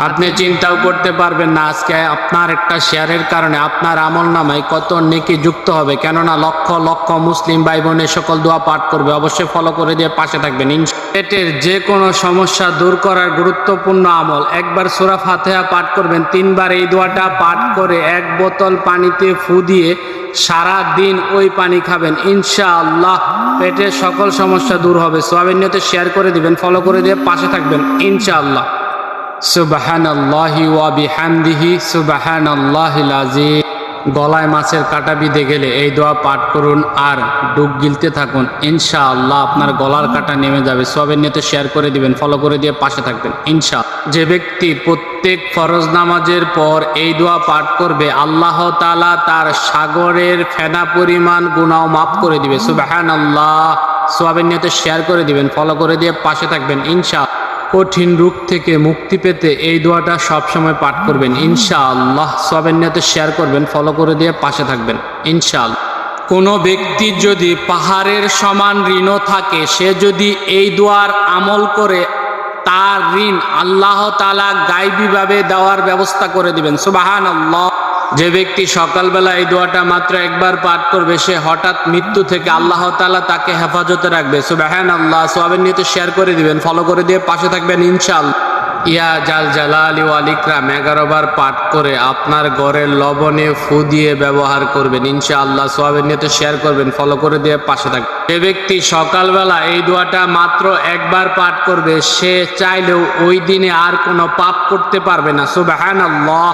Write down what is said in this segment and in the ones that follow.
আপনি চিন্তাও করতে পারবেন না আজকে আপনার একটা শেয়ারের কারণে আপনার আমল নামায় কত নেকি যুক্ত হবে। কেননা লক্ষ লক্ষ মুসলিম ভাই বোনের সকল দোয়া পাঠ করবে। অবশ্যই ফলো করে দিয়ে পাশে থাকবেন। ইনশা- পেটের যে কোনো সমস্যা দূর করার গুরুত্বপূর্ণ আমল। একবার সুরা ফাতেহা পাঠ করবেন, তিনবার এই দোয়াটা পাঠ করে এক বোতল পানিতে ফু দিয়ে সারা দিন ওই পানি খাবেন। ইনশাআল্লাহ পেটের সকল সমস্যা দূর হবে। সোয়াবিন নিয়তে শেয়ার করে দিবেন ফলো করে দিয়ে পাশে থাকবেন। ইনশাআল্লাহ। সুবাহান আল্লাহি ওয়া বিহামদিহি সুবাহান আল্লাহিল আজিম গলায় মাছের কাটা বিঁধে গেলে এই দোয়া পাঠ করুন আর ডুব গিলতে থাকুন। ইনশাআল্লাহ আপনার গলার কাটা নেমে যাবে। সবের নিয়তে শেয়ার করে দিবেন, ফলো করে দিয়ে পাশে থাকবেন। ইনশা যে ব্যক্তি প্রত্যেক ফরজ নামাজের পর এই দোয়া পাঠ করবে, আল্লাহ তাআলা তার সাগরের ফেনা পরিমাণ গুনাও মাফ করে দিবে। সুবাহান আল্লাহ সোয়াবের নিয়তে শেয়ার করে দিবেন, ফলো করে দিয়ে পাশে থাকবেন। ইনশা কঠিন রূপ থেকে মুক্তি পেতে এই দোয়াটা সবসময় পাঠ করবেন। ইনশাআল্লাহ সবের নিয়তে শেয়ার করবেন ফলো করে দিয়ে পাশে থাকবেন। ইনশাআল্লাহ। কোনো ব্যক্তির যদি পাহাড়ের সমান ঋণও থাকে, সে যদি এই দোয়ার আমল করে তার ঋণ আল্লাহ তালা গাইবীভাবে দেওয়ার ব্যবস্থা করে দিবেন। সুবাহান আল্লাহ যে ব্যক্তি সকালবেলা এই দোয়াটা মাত্র একবার পাঠ করবে, সে হঠাৎ মৃত্যু থেকে আল্লাহ তালা তাকে হেফাজতে রাখবে। সুবাহান আল্লাহ সোয়াবের নিয়ে শেয়ার করে দিবেন ফলো করে দিয়ে পাশে থাকবেন ইনশাল ইয়া জাল জালালি ওয়ালিকরাম এগারো বার পাঠ করে আপনার ঘরের লবণে ফু দিয়ে ব্যবহার করবেন, ইনশাআল্লাহ, সোয়াবের নিয়ে শেয়ার করবেন ফলো করে দিয়ে পাশে থাকবেন যে ব্যক্তি সকালবেলা এই দোয়াটা মাত্র একবার পাঠ করবে, সে চাইলেও ওই দিনে আর কোনো পাপ করতে পারবে না। সুবাহান আল্লাহ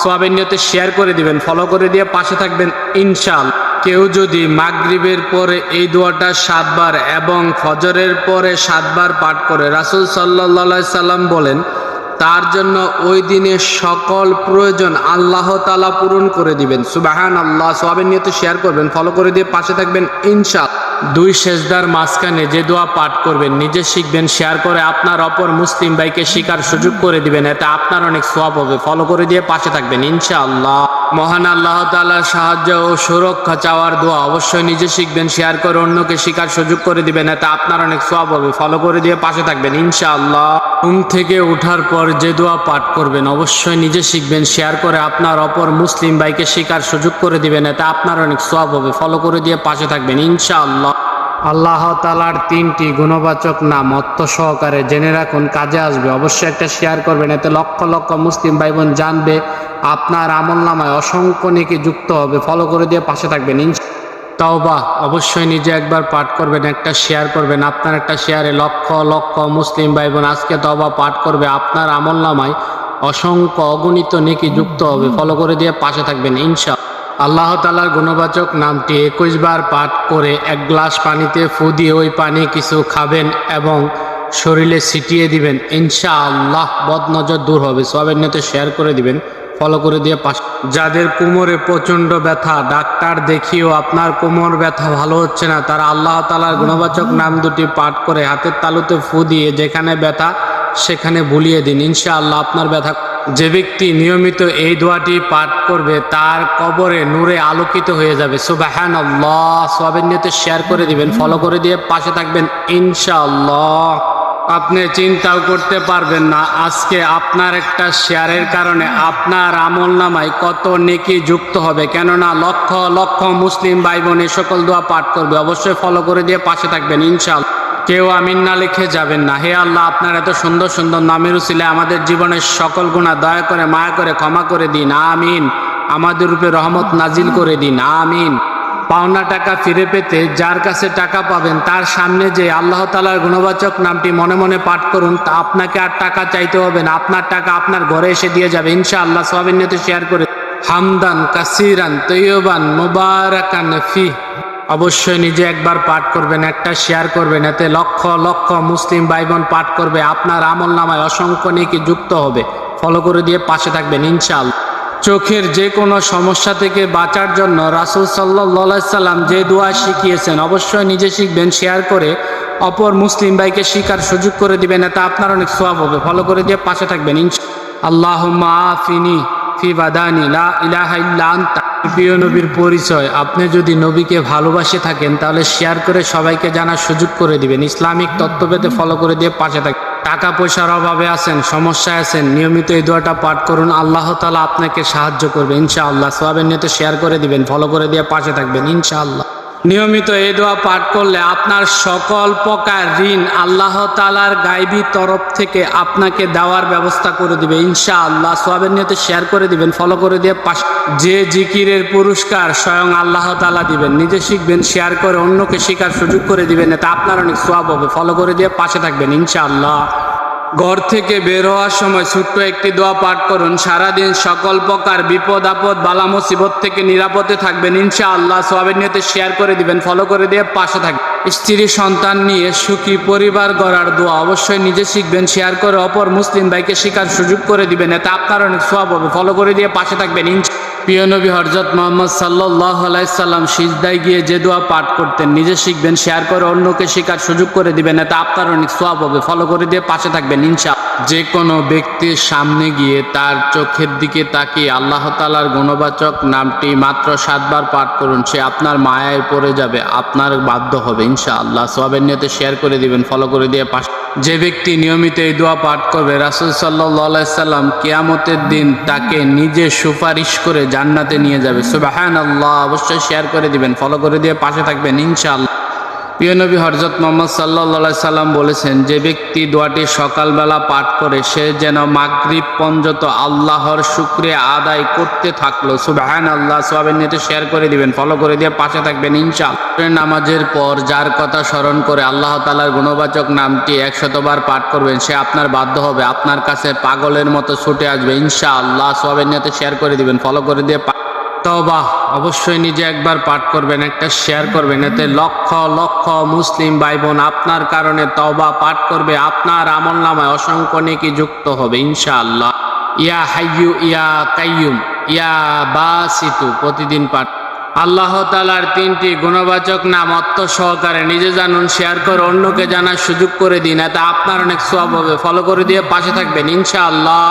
সোয়াবের নিয়তে শেয়ার করে দিবেন ফলো করে দিয়ে পাশে থাকবেন, ইনশাল। কেউ যদি মাগরিবের পরে এই দোয়াটা সাতবার এবং ফজরের পরে সাতবার পাঠ করে, রাসুল সাল্লাহ সাল্লাম বলেন তার জন্য ওই দিনে সকল প্রয়োজন আল্লাহ তালা পূরণ করে দিবেন। সুবাহান আল্লাহ সোবেন নিয়ে তো শেয়ার করবেন ফলো করে দিয়ে পাশে থাকবেন ইনশাল দুই শেষদার মাঝখানে যে দোয়া পাঠ করবেন, নিজে শিখবেন, শেয়ার করে আপনার অপর মুসলিম ভাইকে শিকার সুযোগ করে দিবেন, এতে আপনার অনেক সোয়াব হবে। ফলো করে দিয়ে পাশে থাকবেন, ইনশাআল্লাহ। মহান আল্লাহ তাআলার সাহায্য ও সুরক্ষা চাওয়ার দোয়া অবশ্যই নিজে শিখবেন শেয়ার করে অন্যকে শিকার সুযোগ করে দিবেন, এতে আপনার অনেক সোয়াব হবে। ফলো করে দিয়ে পাশে থাকবেন, ইনশাআল্লাহ। ঘুম থেকে ওঠার পর যে দোয়া পাঠ করবেন, অবশ্যই নিজে শিখবেন শেয়ার করে আপনার অপর মুসলিম ভাইকে শিকার সুযোগ করে দিবেন, এতে আপনার অনেক সোয়াব হবে। ফলো করে দিয়ে পাশে থাকবেন, ইনশাআল্লাহ। আল্লাহ তালার তিনটি গুণবাচক নাম অর্থ সহকারে জেনে রাখুন, কাজে আসবে। অবশ্যই একটা শেয়ার করবেন, এতে লক্ষ লক্ষ মুসলিম ভাই বোন জানবে, আপনার আমল নামায় অসংখ্য নেকি যুক্ত হবে। ফলো করে দিয়ে পাশে থাকবেন তাওবা, অবশ্যই নিজে একবার পাঠ করবেন, একটা শেয়ার করবেন। আপনার একটা শেয়ারে লক্ষ লক্ষ মুসলিম ভাই বোন আজকে তবা পাঠ করবে। আপনার আমল নামায় অসংখ্য অগণিত নেকি যুক্ত হবে। ফলো করে দিয়ে পাশে থাকবেন, ইনশা আল্লাহ তালার গুণবাচক নামটি একুশ বার পাঠ করে এক গ্লাস পানিতে ফু দিয়ে ওই পানি কিছু খাবেন এবং শরীরে ছিটিয়ে দিবেন। ইনশা আল্লাহ বদনজর দূর হবে। সবের নিয়তে শেয়ার করে দিবেন ফলো করে দিয়ে পাশ যাদের কোমরে প্রচণ্ড ব্যথা, ডাক্তার দেখিয়েও আপনার কোমর ব্যথা ভালো হচ্ছে না, তারা আল্লাহ তালার গুণবাচক নাম দুটি পাঠ করে হাতের তালুতে ফু দিয়ে যেখানে ব্যথা সেখানে ভুলিয়ে দিন। ইনশাআল্লাহ আপনার ব্যথা যে ব্যক্তি নিয়মিত এই দোয়াটি পাঠ করবে, তার কবরে নূরে আলোকিত হয়ে যাবে। সুবাহান আল্লাহ সবের নিয়তে শেয়ার করে দিবেন ফলো করে দিয়ে পাশে থাকবেন, ইনশাআল্লাহ। আপনি চিন্তাও করতে পারবেন না, আজকে আপনার একটা শেয়ারের কারণে আপনার আমল নামায় কত নেকি যুক্ত হবে। কেননা লক্ষ লক্ষ মুসলিম ভাই বোন এই সকল দোয়া পাঠ করবে। অবশ্যই ফলো করে দিয়ে পাশে থাকবেন, ইনশাআল্লাহ। কেউ আমিন না লিখে যাবেন না। হে আল্লাহ, আপনার এত সুন্দর সুন্দর নামের উচিলে আমাদের জীবনের সকল গুণা দয়া করে, মায়া করে, ক্ষমা করে দিন। আমিন। আমাদের রূপে রহমত নাজিল করে দিন। আমিন। পাওনা টাকা ফিরে পেতে যার কাছে টাকা পাবেন, তার সামনে যে আল্লাহ তালার গুণবাচক নামটি মনে মনে পাঠ করুন, তা আপনাকে আর টাকা চাইতে হবে না। আপনার টাকা আপনার ঘরে এসে দিয়ে যাবে। ইনশা আল্লাহ সবের শেয়ার করে হামদান, কাসিরান, তৈয়বান, মুবারাকান, ফি। অবশ্যই নিজে একবার পাঠ করবেন, একটা শেয়ার করবেন, এতে লক্ষ লক্ষ মুসলিম ভাই বোন পাঠ করবে। আপনার আমল নামায় অসংখ্য নেকি যুক্ত হবে। ফলো করে দিয়ে পাশে থাকবেন ইনশাল চোখের যে কোনো সমস্যা থেকে বাঁচার জন্য রাসুল সাল্লাহ সাল্লাম যে দোয়া শিখিয়েছেন, অবশ্যই নিজে শিখবেন শেয়ার করে অপর মুসলিম ভাইকে শিকার সুযোগ করে দিবেন, এতে আপনার অনেক সোয়াব হবে। ফলো করে দিয়ে পাশে থাকবেন ইনশা আল্লাহ আফিনি ফি বাদানি, লা ইলাহা ইল্লা আনতা। প্রিয় নবীর পরিচয়, আপনি যদি নবীকে ভালোবাসে থাকেন, তাহলে শেয়ার করে সবাইকে জানার সুযোগ করে দিবেন। ইসলামিক তত্ত্ববেদে ফলো করে দিয়ে পাশে থাকেন টাকা পয়সার অভাবে আছেন, সমস্যায় আছেন, নিয়মিত এই দোয়াটা পাঠ করুন, আল্লাহ তালা আপনাকে সাহায্য করবে, ইনশাআল্লাহ। সোয়াবের নিয়ে শেয়ার করে দিবেন ফলো করে দিয়ে পাশে থাকবেন, ইনশাআল্লাহ। নিয়মিত এই দোয়া পাঠ করলে আপনার সকল প্রকার ঋণ আল্লাহ তালার গাইবী তরফ থেকে আপনাকে দেওয়ার ব্যবস্থা করে দিবে। ইনশাআল্লাহ সোয়াবের নিয়ে শেয়ার করে দিবেন ফলো করে দিয়ে পাশ যে জিকিরের পুরস্কার স্বয়ং আল্লাহ তালা দিবেন, নিজে শিখবেন, শেয়ার করে অন্যকে শেখার সুযোগ করে দিবেন, এতে আপনার অনেক সোয়াব হবে। ফলো করে দিয়ে পাশে থাকবেন, ইনশাআল্লাহ। ঘর থেকে বের হওয়ার সময় ছোট্ট একটি দোয়া পাঠ করুন। সারাদিন সকল প্রকার বিপদ, আপদ, বালা, মুসিবত থেকে নিরাপদে থাকবেন। ইনশাআল্লাহ সোয়াবের নিয়তে শেয়ার করে দিবেন, ফলো করে দিয়ে পাশে থাকবেন। স্ত্রী, সন্তান নিয়ে সুখী পরিবার গড়ার দোয়া অবশ্যই নিজে শিখবেন, শেয়ার করে অপর মুসলিম ভাইকে শেখার সুযোগ করে দিবেন। এতে আপনার অনেক সোয়াব হবে। ফলো করে দিয়ে পাশে থাকবেন, ইনশা প্রিয় নবী হরজত মোহাম্মদ সাল্লাহ আলাইসাল্লাম সিজদায় গিয়ে যে দোয়া পাঠ করতেন, নিজে শিখবেন, শেয়ার করে অন্যকে শেখার সুযোগ করে দিবেন, এতে আপনার অনেক সোয়াব হবে। ফলো করে দিয়ে পাশে থাকবেন ইনশা যে কোনো ব্যক্তির সামনে গিয়ে তার চোখের দিকে তাকিয়ে আল্লাহ তালার গুণবাচক নামটি মাত্র সাতবার পাঠ করুন, সে আপনার মায়ায় পড়ে যাবে, আপনার বাধ্য হবে ইনশা আল্লাহ সোয়াবের নিয়তে শেয়ার করে দিবেন ফলো করে দিয়ে পাশে যে ব্যক্তি নিয়মিত এই দোয়া পাঠ করবে, রাসুল সাল্লাহ সাল্লাম কেয়ামতের দিন তাকে নিজে সুপারিশ করে জান্নাতে নিয়ে যাবে। সুবাহান আল্লাহ অবশ্যই শেয়ার করে দিবেন ফলো করে দিয়ে পাশে থাকবেন, ইনশাআল্লাহ। প্রিয় নবী হরজত মোহাম্মদ সাল্লাহ সাল্লাম বলেছেন, যে ব্যক্তি দোয়াটি সকালবেলা পাঠ করে, সে যেন মাগরিব পঞ্জত আল্লাহর শুক্রিয়া আদায় করতে থাকল। সুবাহান আল্লাহ সোয়াবের নিয়ে শেয়ার করে দিবেন ফলো করে দিয়ে পাশে থাকবেন ইনশাল নামাজের পর যার কথা স্মরণ করে আল্লাহ তালার গুণবাচক নামটি একশতবার পাঠ করবেন, সে আপনার বাধ্য হবে, আপনার কাছে পাগলের মতো ছুটে আসবে ইনশা আল্লাহ সোয়াবের নিয়ে শেয়ার করে দিবেন ফলো করে দিয়ে তবা অবশ্যই নিজে একবার পাঠ করবেন, একটা শেয়ার করবেন। এতে লক্ষ লক্ষ মুসলিম ভাই বোন আপনার কারণে তবা পাঠ করবে, আপনার আমল নামায় অসংখ্য নেকি যুক্ত হবে, ইনশাআল্লাহ। ইয়া হাইয়ু ইয়া কাইয়ুম ইয়া বাসিতু, প্রতিদিন পাঠ। আল্লাহ তালার তিনটি গুণবাচক নাম অর্থ সহকারে নিজে জানুন শেয়ার করে অন্যকে জানার সুযোগ করে দিন, এতে আপনার অনেক সব হবে। ফলো করে দিয়ে পাশে থাকবেন, ইনশাআল্লাহ।